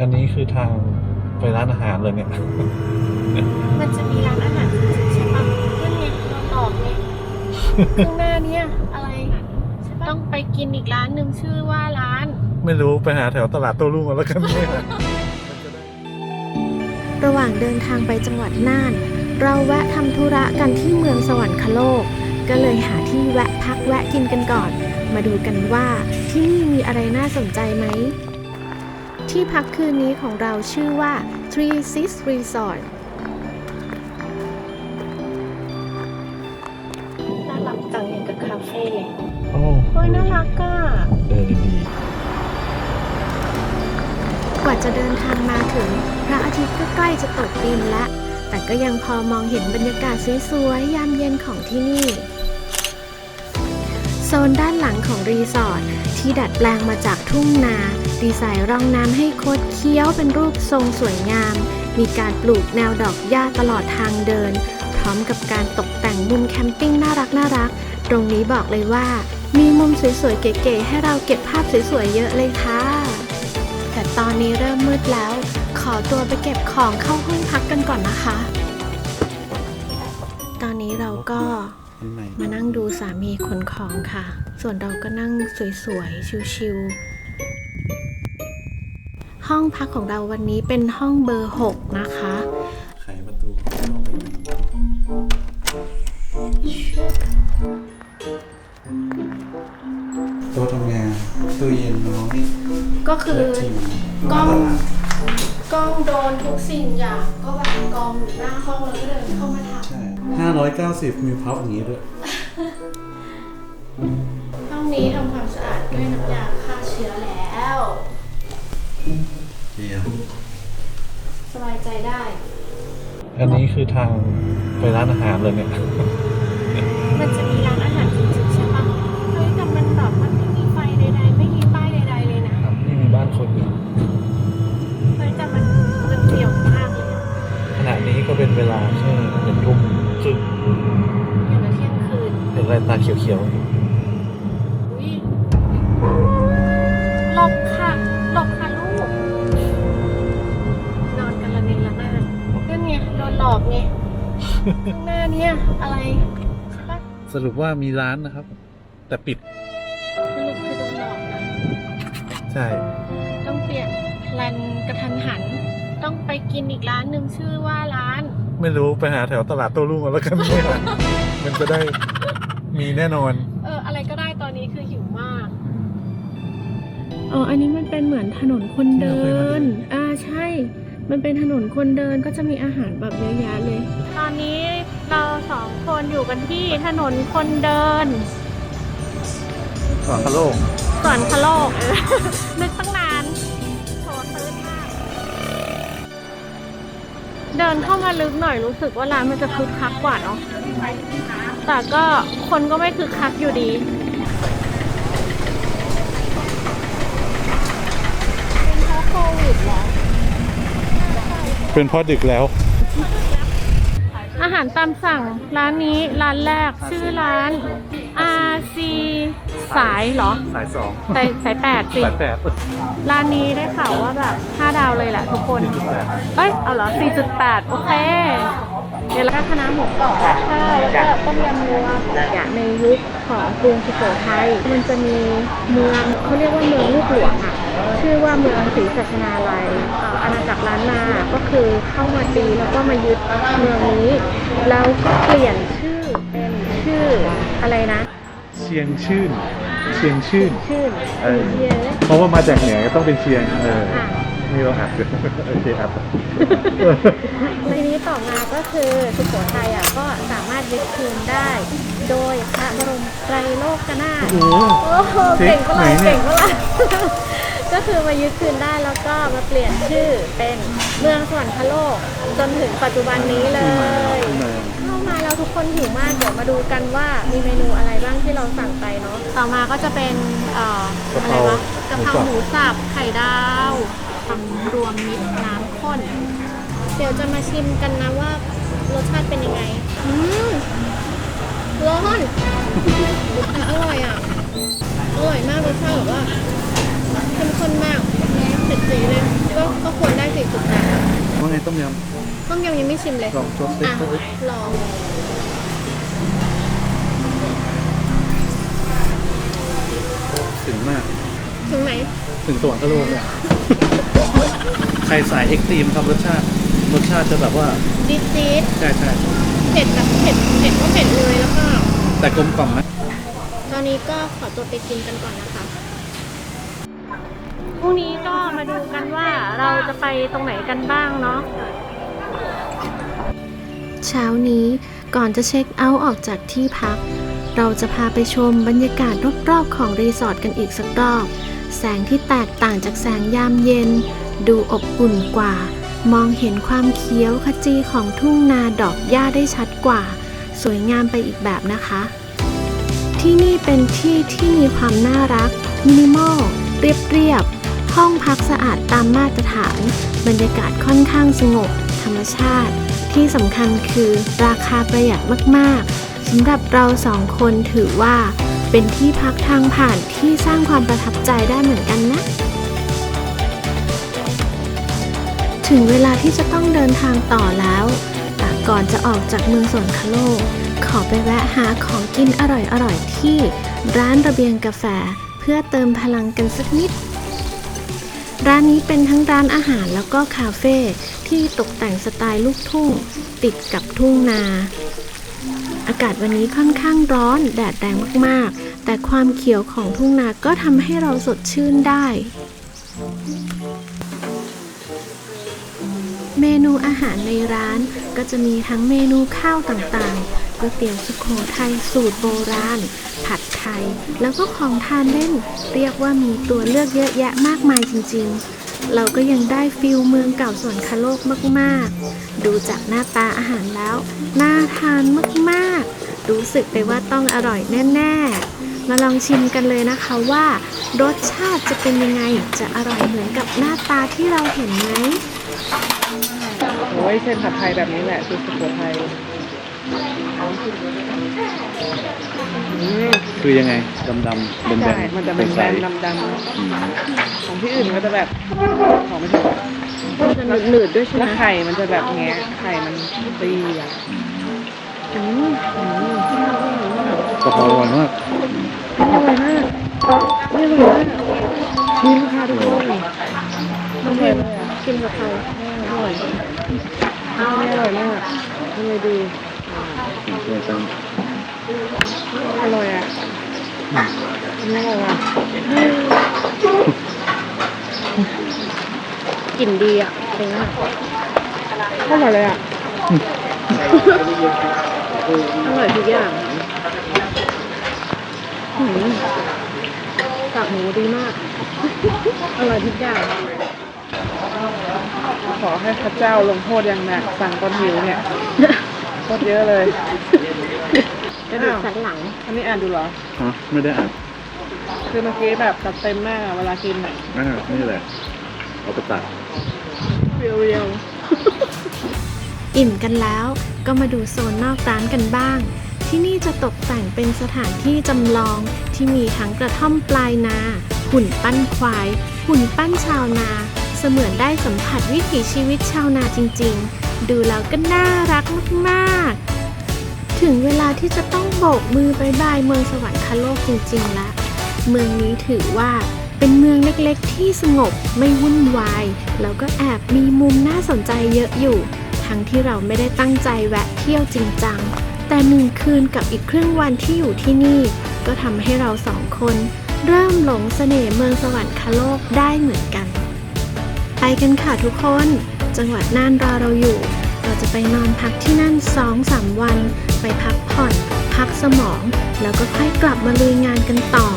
อันนี้คือทางไปร้านอาหารเลยเนี่ย มันจะมีร้านอาหารจริงๆใช่ปะนั่นไงโดนหลอกไงข้างหน้าเนี่ยอะไรต้องไปกินอีกร้านหนึ่งชื่อว่าร้าน ไม่รู้ไปหาแถวตลาดโต้รุ่งเอาแล้วกันเนี่ยระหว่างเดินทางไปจังหวัดน่าน เราแวะทำธุระกันที่เมืองสวรรคโลก ก็เลยหาที่แวะพักแวะกินกันก่อน มาดูกันว่าที่นี่มีอะไรน่าสนใจไหม ที่พักคืนนี้ของเราชื่อว่า Three Six Resort น่ารักจังอย่างกับคาเฟ่เลยโอ้เฮ้ยน่ารักอะเออดี กว่าจะเดินทางมาถึง พระอาทิตย์ก็ใกล้จะตกดินละ แต่ก็ยังพอมองเห็นบรรยากาศสวยๆ ยามเย็นของที่นี่ โซนด้านหลังของรีสอร์ทที่ดัดแปลงมาจากทุ่งนา ดีไซน์ร่องน้ำให้คดเคี้ยวเป็นรูปทรงสวยงาม มีการปลูกแนวดอกหญ้าตลอดทางเดิน พร้อมกับการตกแต่งมุมแคมปิ้งน่ารักน่ารัก ตรงนี้บอกเลยว่า มีมุมสวยๆเก๋ๆให้เราเก็บภาพสวยๆเยอะเลยค่ะ แต่ตอนนี้เริ่มมืดแล้ว ขอตัวไปเก็บของเข้าห้องพักกันก่อนนะคะ มานั่งดูสามีขนของค่ะ ส่วนเราก็นั่งสวยๆ ชิวๆ ห้องพักของเราวันนี้เป็นห้องเบอร์ 6 นะคะไขประตูเข้าไปโต๊ะทำงานตู้เย็นน้อยก็คือและทีวีกล้อง กล้องโดนทุกสิ่งอย่างก็แบบกองอยู่หน้าห้องแล้วก็เดินเข้ามาทใช่ห้าร้อยเก้าสิบมีพับอย่างนี้ด้วยำห้องนี้ทำความสะอาดด้วยน้ำยาฆ่าเชื้อแล้วเดียวสบายใจได้ อันนี้คือทางไปร้านอาหารเลยเนี่ย ก็เป็นเวลาแค่หนึ่งทุ่มครึ่งอย่างละเที่ยงคืนเห็นอะไรตาเขียวอุ้ยหลบค่ะหลบค่ะลูก นอนกันละเนระนาดนั่นไงโดนหลอกไงข้างหน้าเนี่ยอะไรใช่ปะๆ สรุปว่ามีร้านนะครับ แต่ปิด สรุปคือโดนหลอกนะ ใช่ ต้องเปลี่ยนแพลนกระทันหัน ต้องไปกินอีกร้านหนึ่งชื่อว่าร้าน ไม่รู้ไปหาแถวตลาดโต้รุ่งเอาแล้วกันเนี่ยมันจะได้มีแน่นอน เออ อะไรก็ได้ตอนนี้คือหิวมาก อ๋อ อันนี้มันเป็นเหมือนถนนคนเดิที่เราเคยมาเดิน น อ่า ใช่ มันเป็นถนนคนเดินก็จะมีอาหารแบบเยอะแยะเลย ตอนนี้เราสองคนอยู่กันที่ถนนคนเดิน ก่อนพะโลกสวนพะโลกเออ นึกตั้ง เดินเข้ามาลึกหน่อยรู้สึกว่าร้านมันจะคึกคักกว่าเนาะแต่ก็คนก็ไม่คึกคักอยู่ดีเป็นเพราะโควิดเหรอเป็นเพราะดึกแล้ว อาหารตามสั่งร้านนี้ร้านแรกชื่อร้าน RC สายเหรอสายสองสายสายแปดสิ สายแปดร้านนี้ได้ข่าวว่าแบบ 5 ดาวเลยแหละทุกคน เอ้ย เอาเหรอ 4.8 โอเค เดี๋ยวแล้วก็คณะหมูกรอบใช่แล้วก็ต้มยำรวมอย่างในยุคของกรุงสุโขทัยมันจะมีเมืองเขาเรียกว่าเมืองลูกหลวงอะชื่อว่าเมืองศรีสัชนาลัยเอ่ออาณาจักรล้านนาก็คือเข้ามาตีแล้วก็มายึดเมืองนี้ แล้วก็เปลี่ยนชื่อเป็นชื่ออะไรนะเชียงชื่น เชียงชื่นชื่อเออเชียงเพราะว่ามาจากเหนือก็ต้องเป็นเชียงเอออะ นี่เราหักอยู่โอเคครับ ทีนี้ต่อมาก็คือสุโขทัยอะก็สามารถยึดคืนได้ โดยพระบรมไตรโลกนาถโอ้โหโอ้โหเจ๋เก่งงก็ไหนเลยเนี่ยเก่งก็เลยก็คือมายึดคืนได้แล้วก็มาเปลี่ยนชื่อเป็นเมืองสวรรคโลก จนถึงปัจจุบันนี้เลย เข้ามาแล้วทุกคนหิวมากเดี๋ยวมาดูกันว่ามีเมนูอะไรบ้างที่เราสั่งไปเนาะต่อมาก็จะเป็นเอ่อกะอะเพไรราวะกะเพราหหมูมูสัสับบไข่ดาว ทำรวมมิตรน้ำข้น เดี๋ยวจะมาชิมกันนะว่ารสชาติเป็นยังไง อืมร้อนอะอร่อยอะ อร่อยมากรสชาติแบบว่าเข้มข้นมากเผ็ดจีดเลย ก็ก็ต้มยต้มยำยังไม่ชิมเลยำลองชดสิอะชดสิลอง ถึงมาก ถึงไหน ถึงสวรรคโลกเลย ใครสายเอ็กตรีมครับรสชาติ รสชาติจะแบบว่าจี๊ดจี๊ดใช่ใช่เผ็ดแบบเผ็ดเผ็ดก็เผ็ดเลยแล้วก็แต่กลมกล่อมนะตอนนี้ก็ขอตัวไปกินกันก่อนนะคะพรุ่งนี้ก็มาดูกันว่าเราจะไปตรงไหนกันบ้างเนาะเช้านี้ก่อนจะเช็คเอาท์ออกจากที่พัก เราจะพาไปชมบรรยากาศรอบๆของรีสอร์ทกันอีกสักรอบ แสงที่แตกต่างจากแสงยามเย็น ดูอบอุ่นกว่า มองเห็นความเขียวขจีของทุ่งนาดอกหญ้าได้ชัดกว่า สวยงามไปอีกแบบนะคะ ที่นี่เป็นที่ที่มีความน่ารัก มินิมอล เรียบๆห้องพักสะอาดตามมาตรฐาน บรรยากาศค่อนข้างสงบ ธรรมชาติ ที่สำคัญคือราคาประหยัดมาก ๆสำหรับเราสองคนถือว่า เป็นที่พักทางผ่านที่สร้างความประทับใจได้เหมือนกันนะ ถึงเวลาที่จะต้องเดินทางต่อแล้วแต่ก่อนจะออกจากเมืองสวนคาโลก ขอไปแวะหาของกินอร่อยๆที่ร้านระเบียงกาแฟเพื่อเติมพลังกันสักนิด ร้านนี้เป็นทั้งร้านอาหารแล้วก็คาเฟ่ที่ตกแต่งสไตล์ลูกทุ่ง ติดกับทุ่งนา อากาศวันนี้ค่อนข้างร้อนแดดแรงมาก ๆ แต่ความเขียวของทุ่งนาก็ทำให้เราสดชื่นได้ เมนูอาหารในร้านก็จะมีทั้งเมนูข้าวต่างๆก๋วยเตี๋ยวสุโขทัยสูตรโบราณ ผัดไทย แล้วก็ของทานเล่น เรียกว่ามีตัวเลือกเยอะแยะมากมายจริง ๆเราก็ยังได้ฟิลเมืองเก่าสวนคาโลกมาก ๆ ดูจากหน้าตาอาหารแล้ว น่าทานมากๆ รู้สึกไปว่าต้องอร่อยแน่ ๆ มาลองชิมกันเลยนะคะว่า รสชาติจะเป็นยังไง จะอร่อยเหมือนกับหน้าตาที่เราเห็นไหมโอ้ยเส้นผัดไทยแบบนี้แหละคือสุโขทัยอืมคือยังไง ดำดำๆแบนแบใช่นมันจะเป็นแบนดำๆของที่อื่นมันก็จะแบบของไม่ถูก มันจะหนืดๆด้วยใช่ไหมแล้วไข่มันจะแบบแงะไข่มันตีอะอืมอืมกะเพราอร่อยมากอร่อยมากนี่อร่อยมากชิมค่ะทุกคนมันเผ็ดเลยอะกินกับใครอร่อยอร่อยมากทำไมดีช่วยกันอร่อยอะอันนี้อร่อยอะ กลิ่นดีอะเป็นไงอร่อยเลยอะ อร่อยทุกอย่างหืมกากหมูดีมาก อร่อยทุกอย่าง ขอให้พระเจ้าลงโทษอย่างหนักสั่งตอนหิวเนี่ยโคตรเยอะเลยกระดูกสันหลัง อันนี้อ่านดูเหรอ ฮะไม่ได้อ่านคือเมื่อกี้แบบจัดเต็มมากอะเวลากินอะอ่านี่แหละเอาไปตัด เรียวอิ่มกันแล้วก็มาดูโซนนอกร้านกันบ้าง ที่นี่จะตกแต่งเป็นสถานที่จำลองที่มีทั้งกระท่อมปลายนา หุ่นปั้นควาย หุ่นปั้นชาวนา เสมือนได้สัมผัสวิถีชีวิตชาวนาจริง ๆ ดูแล้วก็น่ารักมากๆ ถึงเวลาที่จะต้องโบกมือบายบายเมืองสวรรคโลกจริงๆละเมืองนี้ถือว่า เป็นเมืองเล็กๆ ที่สงบไม่วุ่นวาย แล้วก็แอบมีมุมน่าสนใจเยอะอยู่ ทั้งที่เราไม่ได้ตั้งใจแวะเที่ยวจริงจัง แต่หนึ่งคืนกับอีกครึ่งวันที่อยู่ที่นี่ ก็ทำให้เราสองคน เริ่มหลงเสน่ห์เมืองสวรรคโลกได้เหมือนกัน ไปกันค่ะทุกคน จังหวัดน่านรอเราอยู่ เราจะไปนอนพักที่นั่นสองสามวัน ไปพักผ่อน พักสมอง แล้วก็ค่อยกลับมาลุยงานกันต่อ